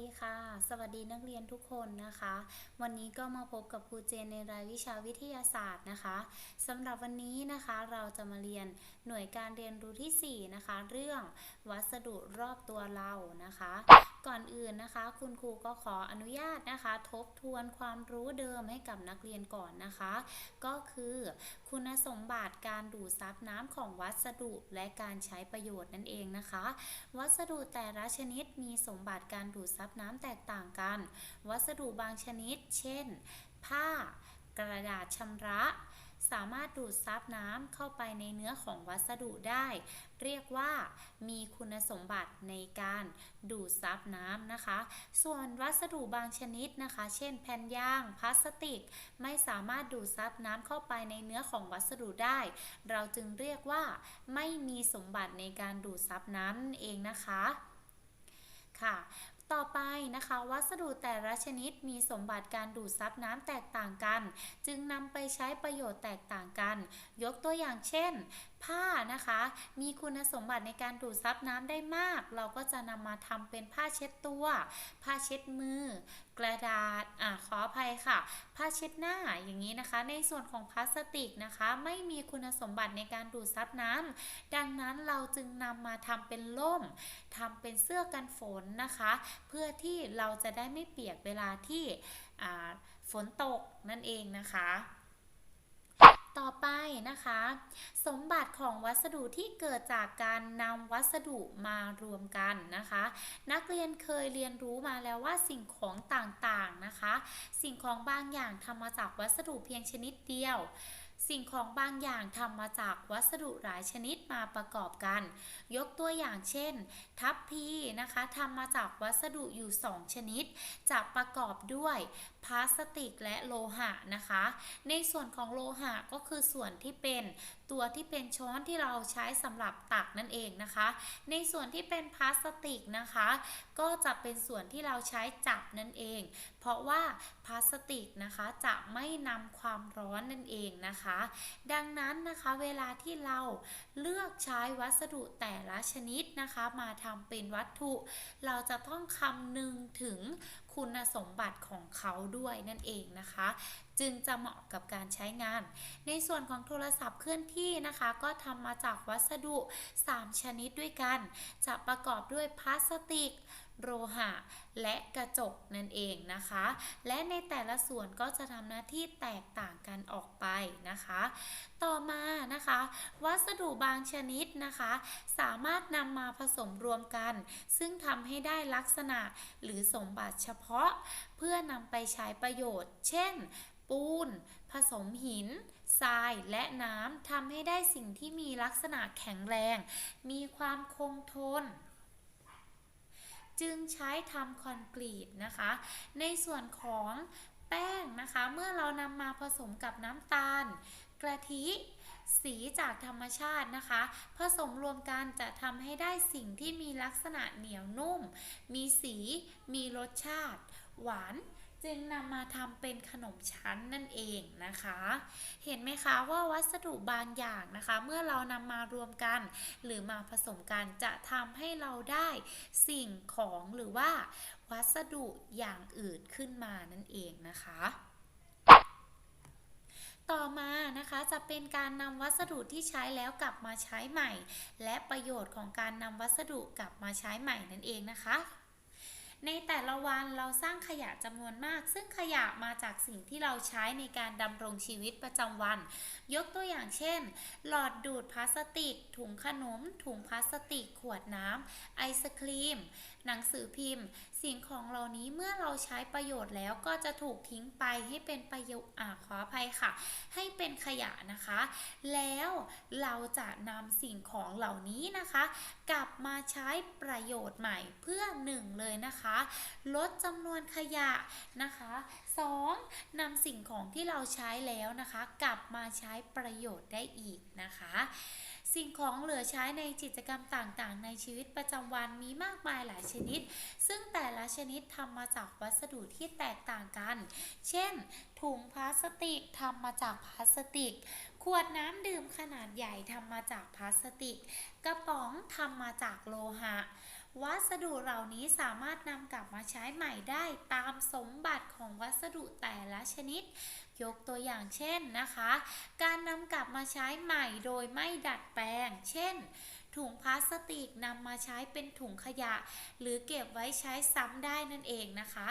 ดีค่ะ สวัสดีนักเรียนทุกคนนะคะ วันนี้ก็มาพบกับครูเจนในรายวิชาวิทยาศาสตร์นะคะสำหรับวันนี้นะคะเราจะมาเรียนหน่วยการเรียนรู้ที่ 4 นะคะ เรื่องวัสดุรอบตัวเรานะคะ ก่อนอื่นนะคะ คุณครูก็ขออนุญาตนะคะ ทบทวนความรู้เดิมให้กับนักเรียนก่อนนะคะ ก็คือคุณสมบัติการดูดซับน้ำของวัสดุและการใช้ประโยชน์นั่นเองนะคะ วัสดุแต่ละชนิดมีสมบัติการดูดซับน้ำแตกต่างกัน วัสดุบางชนิด เช่น ผ้ากระดาษชำระ สามารถดูดซับน้ำเข้าไปในเนื้อของวัสดุได้ เรียกว่ามีคุณสมบัติในการดูดซับน้ำนะคะ ส่วนวัสดุบางชนิดนะคะ เช่นแผ่นยางพลาสติก ไม่สามารถดูดซับน้ำเข้าไปในเนื้อของวัสดุได้ เราจึงเรียกว่า ไม่มีสมบัติในการดูดซับน้ำเองนะคะค่ะ ต่อไปนะคะ วัสดุแต่ละชนิดมีสมบัติการดูดซับน้ำแตกต่างกัน จึงนำไปใช้ประโยชน์แตกต่างกัน ยกตัวอย่างเช่น ผ้านะคะ มีคุณสมบัติในการดูดซับน้ำได้มาก เราก็จะนำมาทำเป็นผ้าเช็ดตัว ผ้าเช็ดมือ กระดาษอ่าขออภัยค่ะ ผ้าเช็ดหน้าอย่างนี้นะคะ ในส่วนของพลาสติกนะคะ ไม่มีคุณสมบัติในการดูดซับน้ำดังนั้นเราจึงนำมาทำเป็นล่มทำเป็นเสื้อกันฝนนะคะ เพื่อที่เราจะได้ไม่เปียกเวลาที่ฝนตกนั่นเองนะคะ ต่อไปนะคะ สมบัติของวัสดุที่เกิดจากการนำวัสดุมารวมกันนะคะ นักเรียนเคยเรียนรู้มาแล้วว่าสิ่งของต่างๆนะคะ สิ่งของบางอย่างทำมาจากวัสดุเพียงชนิดเดียว สิ่งของบางอย่างทำมาจากวัสดุหลายชนิดมาประกอบกัน ยกตัวอย่างเช่น ทัพพีนะคะทำมาจากวัสดุอยู่ 2 ชนิด จะประกอบด้วย พลาสติกและโลหะนะคะ ในส่วนของโลหะก็คือส่วนที่เป็นตัวที่เป็นช้อนที่เราใช้สำหรับตักนั่นเองนะคะ ในส่วนที่เป็นพลาสติกนะคะ ก็จะเป็นส่วนที่เราใช้จับนั่นเอง เพราะว่าพลาสติกนะคะจะไม่นำความร้อนนั่นเองนะคะ ดังนั้นนะคะเวลาที่เราเลือกใช้วัสดุแต่ละชนิดนะคะ มาทำเป็นวัตถุ เราจะต้องคำนึงถึง คุณสมบัติของเขาด้วยนั่นเองนะคะ จึงจะเหมาะกับการใช้งาน ในส่วนของโทรศัพท์เคลื่อนที่นะคะ ก็ทำมาจากวัสดุ 3 ชนิดด้วยกัน จะประกอบด้วยพลาสติกโลหะ และกระจกนั่นเองนะคะ และในแต่ละส่วนก็จะทำหน้าที่แตกต่างกันออกไปนะคะ ต่อมานะคะ วัสดุบางชนิดนะคะ สามารถนำมาผสมรวมกัน ซึ่งทำให้ได้ลักษณะหรือสมบัติเฉพาะ เพื่อนำไปใช้ประโยชน์ เช่น ปูน ผสมหิน ทรายและน้ำทำให้ได้สิ่งที่มีลักษณะแข็งแรง มีความคงทน จึงใช้ทำคอนกรีตนะคะ ในส่วนของแป้งนะคะ เมื่อเรานำมาผสมกับน้ำตาล กระทิสีจากธรรมชาตินะคะ ผสมรวมกันจะทำให้ได้สิ่งที่มีลักษณะเหนียวนุ่ม มีสี มีรสชาติ หวาน จึงนำมาทำเป็นขนมชั้นนั่นเองนะคะ เห็นไหมคะว่าวัสดุบางอย่างนะคะ เมื่อเรานำมารวมกัน หรือมาผสมกันจะทำให้เราได้สิ่งของหรือว่า วัสดุอย่างอื่นขึ้นมานั่นเองนะคะต่อมานะคะจะเป็นการนำวัสดุที่ใช้แล้วกลับมาใช้ใหม่ และประโยชน์ของการนำวัสดุกลับมาใช้ใหม่นั่นเองนะคะ ในแต่ละวันเราสร้างขยะจำนวนมาก ซึ่งขยะมาจากสิ่งที่เราใช้ในการดำรงชีวิตประจำวัน ยกตัวอย่างเช่น หลอดดูดพลาสติก ถุงขนม ถุงพลาสติก ขวดน้ำไอศครีม หนังสือพิมพ์ สิ่งของเหล่านี้เมื่อเราใช้ประโยชน์แล้วก็จะถูกทิ้งไปให้เป็นประโยชน์อ่าขออภัยค่ะ ให้เป็นขยะนะคะ แล้วเราจะนำสิ่งของเหล่านี้นะคะ กลับมาใช้ประโยชน์ใหม่เพื่อหนึ่งเลยนะคะ ลดจำนวนขยะนะคะสองนำสิ่งของที่เราใช้แล้วนะคะ กลับมาใช้ประโยชน์ได้อีกนะคะ สิ่งของเหลือใช้ในกิจกรรมต่างๆ ในชีวิตประจำวันมีมากมายหลายชนิด ซึ่งแต่ละชนิดทำมาจากวัสดุที่แตกต่างกัน เช่น ถุงพลาสติกทำมาจากพลาสติก ขวดน้ำดื่มขนาดใหญ่ทำมาจากพลาสติก กระป๋องทำมาจากโลหะ วัสดุเหล่านี้สามารถนำกลับมาใช้ใหม่ได้ตามสมบัติของวัสดุแต่ละชนิด ยกตัวอย่างเช่นนะคะ การนำกลับมาใช้ใหม่โดยไม่ดัดแปลง เช่น ถุงพลาสติกนำมาใช้เป็นถุงขยะ หรือเก็บไว้ใช้ซ้ำได้นั่นเองนะคะ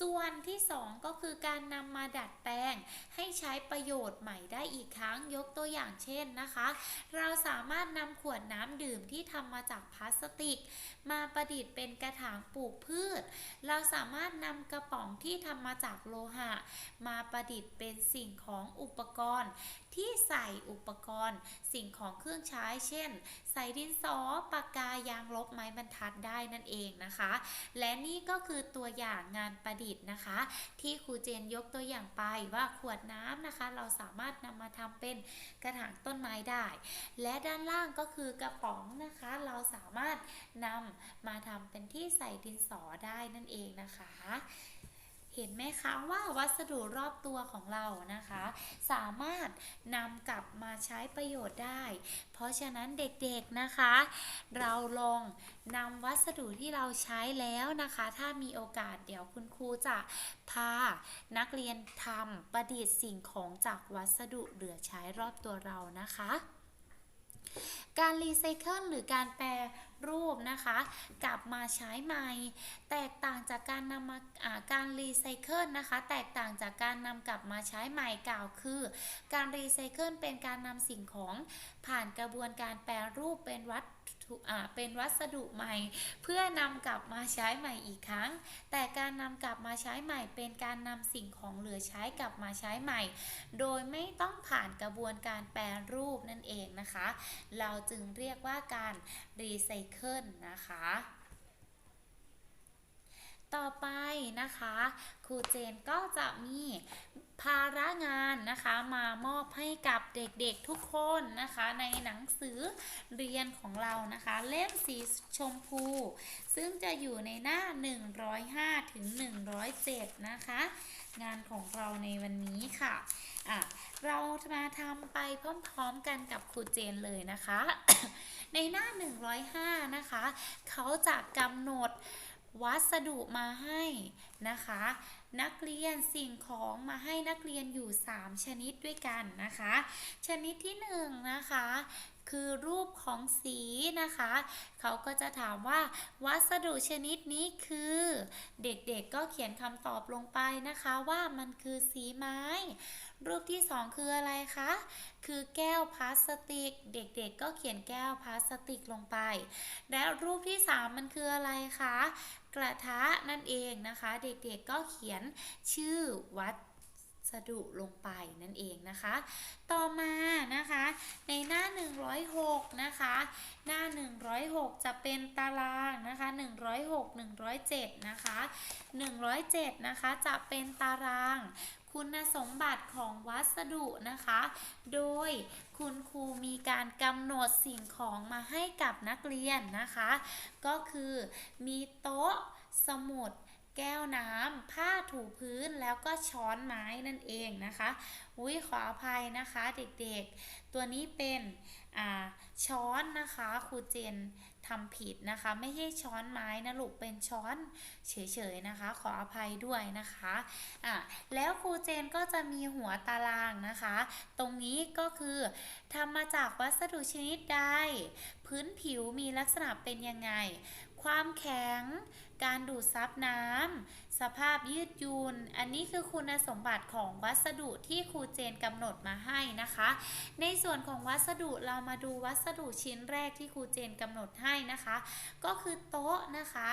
ส่วนที่สองก็คือการนำมาดัดแปลง ให้ใช้ประโยชน์ใหม่ได้อีกครั้งยกตัวอย่างเช่นนะคะ เราสามารถนำขวดน้ำดื่มที่ทำมาจากพลาสติก มาประดิษฐ์เป็นกระถางปลูกพืช เราสามารถนำกระป๋องที่ทำมาจากโลหะ มาประดิษฐ์เป็นสิ่งของอุปกรณ์ที่ใส่อุปกรณ์ สิ่งของเครื่องใช้ เช่น ใส่ดินสอปากกายางลบไม้บรรทัดได้นั่นเองนะคะ และนี่ก็คือตัวอย่างงานประดิษฐ์นะคะ ที่ครูเจนยกตัวอย่างไปว่าขวดน้ำนะคะ เราสามารถนำมาทำเป็นกระถางต้นไม้ได้ และด้านล่างก็คือกระป๋องนะคะ เราสามารถนำมาทำเป็นที่ใส่ดินสอได้นั่นเองนะคะ เห็นไหมคะว่าวัสดุรอบตัวของเรานะคะ สามารถนำกลับมาใช้ประโยชน์ได้ เพราะฉะนั้นเด็กๆนะคะ เราลองนำวัสดุที่เราใช้แล้วนะคะ ถ้ามีโอกาสเดี๋ยวคุณครูจะพานักเรียนทำประดิษฐ์สิ่งของจากวัสดุเหลือใช้รอบตัวเรานะคะ การรีไซเคิลหรือการแปรรูปนะคะ กลับมาใช้ใหม่ แตกต่างจากการนำมาการรีไซเคิลนะคะ แตกต่างจากการนำกลับมาใช้ใหม่กล่าวคือ การรีไซเคิลเป็นการนำสิ่งของผ่านกระบวนการแปรรูปเป็นวัตถุ เป็นวัสดุใหม่ เพื่อนำกลับมาใช้ใหม่อีกครั้ง แต่การนำกลับมาใช้ใหม่ เป็นการนำสิ่งของเหลือใช้กลับมาใช้ใหม่ โดยไม่ต้องผ่านกระบวนการแปรรูปนั่นเองนะคะ เราจึงเรียกว่าการรีไซเคิลนะคะ ต่อไปนะคะครูเจนก็จะมีภาระงานนะคะมามอบให้กับเด็กๆทุกคนนะคะ ในหนังสือเรียนของเรานะคะ เล่มสีชมพู ซึ่งจะอยู่ในหน้า 105 ถึง 107 นะคะ งานของเราในวันนี้ค่ะอะ เรามาทำไปพร้อมๆกันกับครูเจนเลยนะคะ ในหน้า 105 นะคะ เขาจะกำหนด วัสดุมาให้นะคะ นักเรียนสิ่งของมาให้นักเรียนอยู่ 3 ชนิดด้วยกันนะคะ ชนิดที่1นนะคะคือรูปของสีนะคะ เขาก็จะถามว่าวัสดุชนิดนี้คือ เด็กๆก็เขียนคำตอบลงไปนะคะว่ามันคือสีไม้ รูปที่ 2 คืออะไรคะ คือแก้วพลาสติก เด็กๆก็เขียนแก้วพลาสติกลงไป และรูปที่ 3 มันคืออะไรคะ กระทะนั่นเองนะคะ เด็กๆก็เขียนชื่อวัสดุลงไปนั่นเองนะคะ ต่อมานะคะ ในหน้า 106 นะคะ หน้า 106 จะเป็นตารางนะคะ 106 107 นะคะ 107 นะคะ จะเป็นตาราง คุณสมบัติของวัสดุนะคะ โดยคุณครูมีการกำหนดสิ่งของมาให้กับนักเรียนนะคะ ก็คือมีโต๊ะสมุด แก้วน้ำผ้าถูพื้นแล้วก็ช้อนไม้นั่นเองนะคะอุ้ยขออภัยนะคะเด็กๆ ตัวนี้เป็นอ่าช้อนนะคะครูเจนทำผิดนะคะ ไม่ใช่ช้อนไม้นะลูกเป็นช้อนเฉยๆนะคะ ขออภัยด้วยนะคะอะแล้วครูเจนก็จะมีหัวตารางนะคะ ตรงนี้ก็คือทำมาจากวัสดุชนิดใดพื้นผิวมีลักษณะเป็นยังไง ความแข็ง การดูดซับน้ำ สภาพยืดยุน อันนี้คือคุณสมบัติของวัสดุที่ครูเจนกำหนดมาให้นะคะ ในส่วนของวัสดุเรามาดูวัสดุชิ้นแรกที่ครูเจนกำหนดให้นะคะ ก็คือโต๊ะนะคะ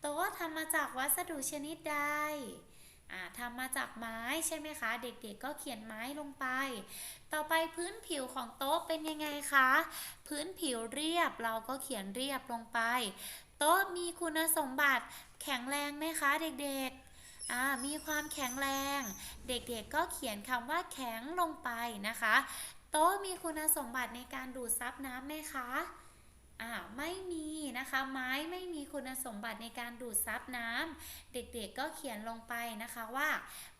โต๊ะทำมาจากวัสดุชนิดใดทำมาจากไม้ใช่ไหมคะ เด็กๆก็เขียนไม้ลงไป ต่อไปพื้นผิวของโต๊ะเป็นยังไงคะ พื้นผิวเรียบเราก็เขียนเรียบลงไป โต๊ะมีคุณสมบัติแข็งแรงไหมคะเด็กๆ มีความแข็งแรง เด็กๆก็เขียนคำว่าแข็งลงไปนะคะ โต๊ะมีคุณสมบัติในการดูดซับน้ำไหมคะอ่าไม่มีนะคะ ไม้ไม่มีคุณสมบัติในการดูดซับน้ำเด็กๆก็เขียนลงไปนะคะว่า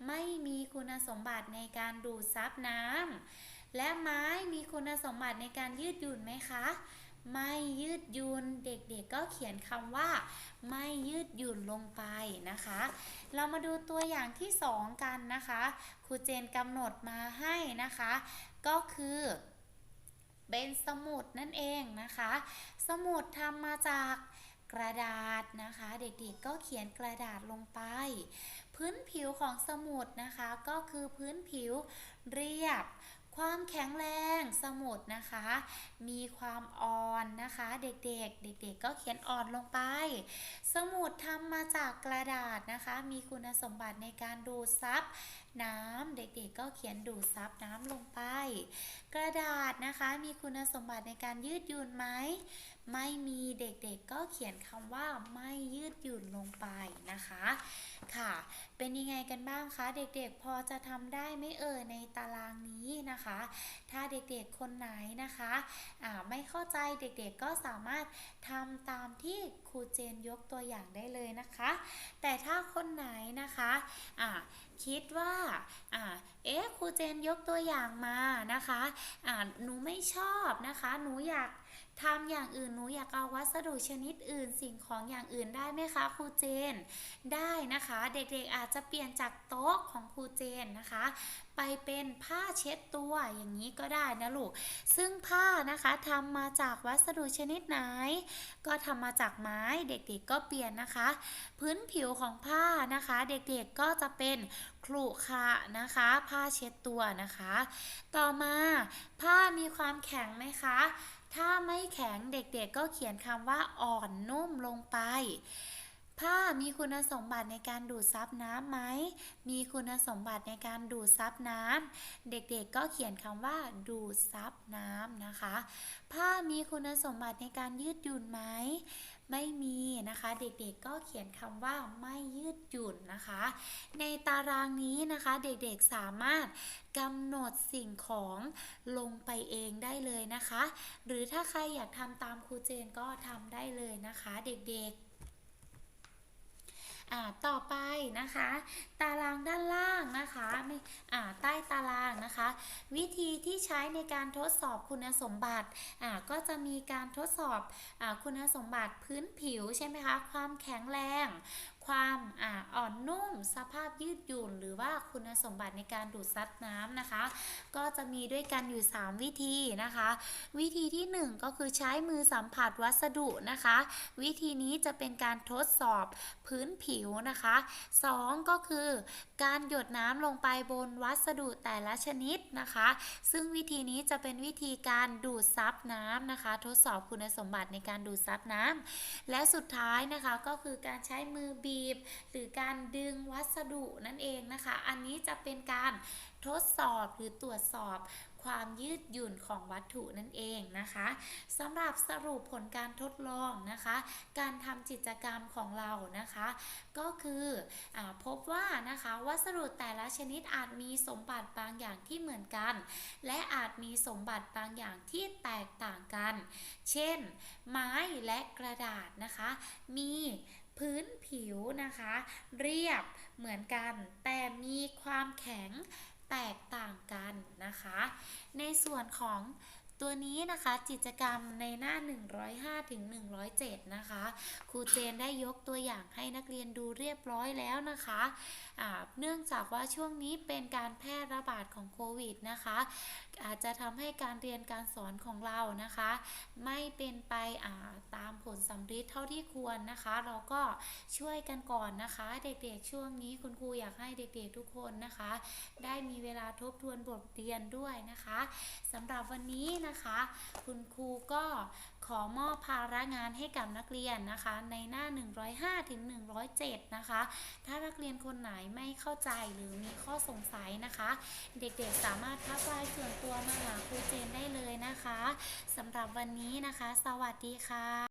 ไม่มีคุณสมบัติในการดูดซับน้ำและไม้มีคุณสมบัติในการยืดหยุ่นไหมคะ ไม่ยืดหยุ่นเด็กๆก็เขียนคำว่า ไม่ยืดหยุ่นลงไปนะคะ เรามาดูตัวอย่างที่สองกันนะคะครูเจนกำหนดมาให้นะคะ ก็คือเป็นสมุดนั่นเองนะคะ สมุดทำมาจากกระดาษนะคะ เด็กๆก็เขียนกระดาษลงไป พื้นผิวของสมุดนะคะ ก็คือพื้นผิวเรียบ ความแข็งแรงสมุดนะคะ มีความอ่อนนะคะ เด็กๆ เด็กๆ ก็เขียนอ่อนลงไป สมุดทำมาจากกระดาษนะคะ มีคุณสมบัติในการดูดซับน้ำเด็กๆ ก็เขียนดูดซับน้ำลงไป กระดาษนะคะ มีคุณสมบัติในการยืดหยุ่นไหม ไม่มีเด็กๆก็เขียนคำว่าไม่ยืดหยุ่นลงไปนะคะค่ะ เป็นยังไงกันบ้างคะ เด็กๆพอจะทำได้ไหม่เอ่ยในตารางนี้นะคะ ถ้าเด็กๆคนไหนนะคะอ่าไม่เข้าใจเด็กๆก็สามารถทำตามที่ครูเจนยกตัวอย่างได้เลยนะคะ แต่ถ้าคนไหนนะคะอ่าคิดว่าอ่าเอ๊ะครูเจนยกตัวอย่างมานะคะอ่าหนูไม่ชอบนะคะ หนูอยาก ทำอย่างอื่นหนูอยากเอาวัสดุชนิดอื่น สิ่งของอย่างอื่นได้ไหมคะครูเจน ได้นะคะ เด็กๆอาจจะเปลี่ยนจากโต๊ะของครูเจนนะคะ ไปเป็นผ้าเช็ดตัวอย่างนี้ก็ได้นะลูก ซึ่งผ้านะคะทำมาจากวัสดุชนิดไหน ก็ทำมาจากไม้เด็กๆก็เปลี่ยนนะคะ พื้นผิวของผ้านะคะ เด็กๆก็จะเป็นครุขระนะคะ ผ้าเช็ดตัวนะคะ ต่อมาผ้ามีความแข็งไหมคะ ถ้าไม่แข็งเด็กๆก็เขียนคำว่าอ่อนนุ่มลงไป ผ้ามีคุณสมบัติในการดูดซับน้ำไหม มีคุณสมบัติในการดูดซับน้ำ เด็กๆก็เขียนคำว่า ดูดซับน้ำนะคะ ผ้ามีคุณสมบัติในการยืดหยุ่นไหม ไม่มีนะคะ เด็กๆก็เขียนคำว่าไม่ยืดหยุ่นนะคะ ในตารางนี้นะคะเด็กๆสามารถกำหนดสิ่งของลงไปเองได้เลยนะคะ หรือถ้าใครอยากทำตามครูเจนก็ทำได้เลยนะคะ เด็กๆ ต่อไปนะคะ ตารางด้านล่างนะคะไม่อ่าใต้ตารางนะคะ วิธีที่ใช้ในการทดสอบคุณสมบัติอ่าก็จะมีการทดสอบอาคุณสมบัติพื้นผิวใช่ไหมคะ ความแข็งแรงความอ่าอ่อนนุ่ม สภาพยืดหยุ่น หรือว่าคุณสมบัติในการดูดซับน้ำนะคะ ก็จะมีด้วยกันอยู่ 3 วิธีนะคะ วิธีที่ 1 ก็คือใช้มือสัมผัสวัสดุนะคะ วิธีนี้จะเป็นการทดสอบพื้นผิวนะคะ 2 ก็คือการหยดน้ำลงไปบนวัสดุแต่ละชนิดนะคะ ซึ่งวิธีนี้จะเป็นวิธีการดูดซับน้ำนะคะ ทดสอบคุณสมบัติในการดูดซับน้ำและสุดท้ายนะคะก็คือการใช้มือบีบ หรือการดึงวัสดุนั่นเองนะคะ อันนี้จะเป็นการทดสอบหรือตรวจสอบความยืดหยุ่นของวัตถุนั่นเองนะคะสำหรับสรุปผลการทดลองนะคะ การทำกิจกรรมของเรานะคะ ก็คืออพบว่านะคะวัสดุแต่ละชนิดอาจมีสมบัติบางอย่างที่เหมือนกัน และอาจมีสมบัติบางอย่างที่แตกต่างกัน เช่น ไม้และกระดาษนะคะ มี พื้นผิวนะคะ เรียบเหมือนกัน แต่มีความแข็งแตกต่างกันนะคะ ในส่วนของตัวนี้นะคะกิจกรรมในหน้า 105ถึง107 นะคะครูเจนได้ยกตัวอย่างให้นักเรียนดูเรียบร้อยแล้วนะคะอ่าเนื่องจากว่าช่วงนี้เป็นการแพร่ระบาดของโควิดนะคะ อาจจะทำให้การเรียนการสอนของเรานะคะ ไม่เป็นไปาตามผลสำฤทธิ์เท่าที่ควรนะคะ เราก็ช่วยกันก่อนนะคะ เด็กๆช่วงนี้คุณครูอยากให้เด็กๆทุกคนนะคะ ได้มีเวลาทบทวนบทเรียนด้วยนะคะสำหรับวันนี้นะคะ คุณครูก็ขอมอบภาระงานให้กับนักเรียนนะคะ ในหน้า 105ถึง107 นะคะ ถ้านักเรียนคนไหนไม่เข้าใจหรือมีข้อสงสัยนะคะ เด็กๆสามารถทักไลน์ส่วนตัวมาหาครูเจนได้เลยนะคะสำหรับวันนี้นะคะ สวัสดีค่ะ